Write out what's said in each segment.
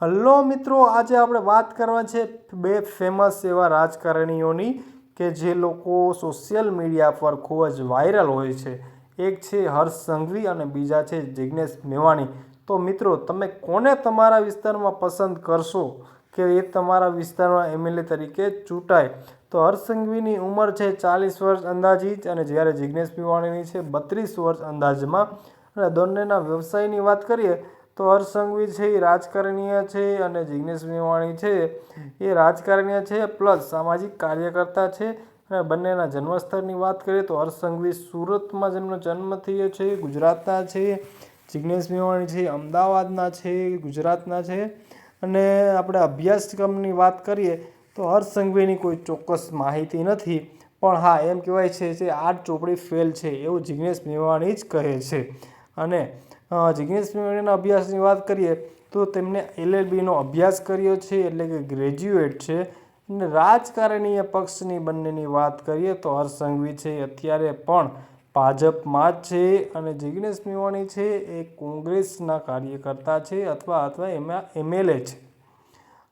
Hello મિત્રો, આજે આપણે વાત કરવા છે બે ફેમસ એવા રાજકારણીઓની કે જે લોકો સોશિયલ મીડિયા પર ખૂબ જ વાયરલ હોય છે. એક છે હર્ષ સંઘવી અને બીજા છે જિજ્ઞેશ મેવાણી. તો મિત્રો, તમે કોને તમારા વિસ્તારમાં પસંદ કરશો કે એ તમારા વિસ્તારમાં એમએલએ તરીકે ચૂંટાય? તો હર્ષ સંઘવીની ઉંમર છે ચાલીસ વર્ષ અંદાજિત અને જ્યારે જિજ્ઞેશ મેવાણીની છે બત્રીસ વર્ષ અંદાજમાં. અને બંનેના વ્યવસાયની વાત કરીએ તો હર્ષ સંઘવી છે, એ રાજકારણીય છે અને જિગ્નેશ મેવાણી છે. એ રાજકારણીય છે પ્લસ સામાજિક કાર્યકર્તા છે. અને બંનેના જન્મસ્થળની વાત કરીએ તો હર્ષ સંઘવી સુરતમાં જેમનો જન્મ થયો છે ગુજરાતના છે. જિગ્નેશ મેવાણી છે અમદાવાદના છે ગુજરાતના છે. અને આપણે અભ્યાસક્રમની વાત કરીએ તો હર્ષ સંઘવીની કોઈ ચોક્કસ માહિતી નથી. પણ હા, એમ કહેવાય છે કે આઠ ચોપડી ફેલ છે, એવું જિગ્નેશ મેવાણી જ કહે છે. અને જિજ્ઞેશ મેવાણીના અભ્યાસની વાત કરીએ, તો તેમણે એલએલબીનો અભ્યાસ કર્યો છે, એટલે કે ગ્રેજ્યુએટ છે. અને રાજકારણીય પક્ષની બંનેની વાત કરીએ, તો હર્ષ સંઘવી છે, અત્યારે પણ ભાજપમાં જ છે. અને જિજ્ઞેશ મેવાણી છે, એ કોંગ્રેસના કાર્યકર્તા છે, અથવા અથવા એમાં, એમએલએ છે.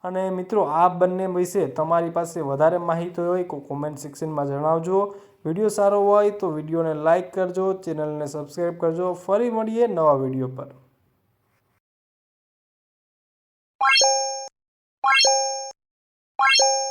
અને મિત્રો, આ બંને વિશે તમારી પાસે વધારે માહિતી હોય તો કોમેન્ટ સેક્શનમાં જણાવજો વીડિયો સારો હોય તો વિડીયોને લાઇક કરજો ચેનલને સબસ્ક્રાઈબ કરજો ફરી મળીએ નવા વીડિયો પર Bye.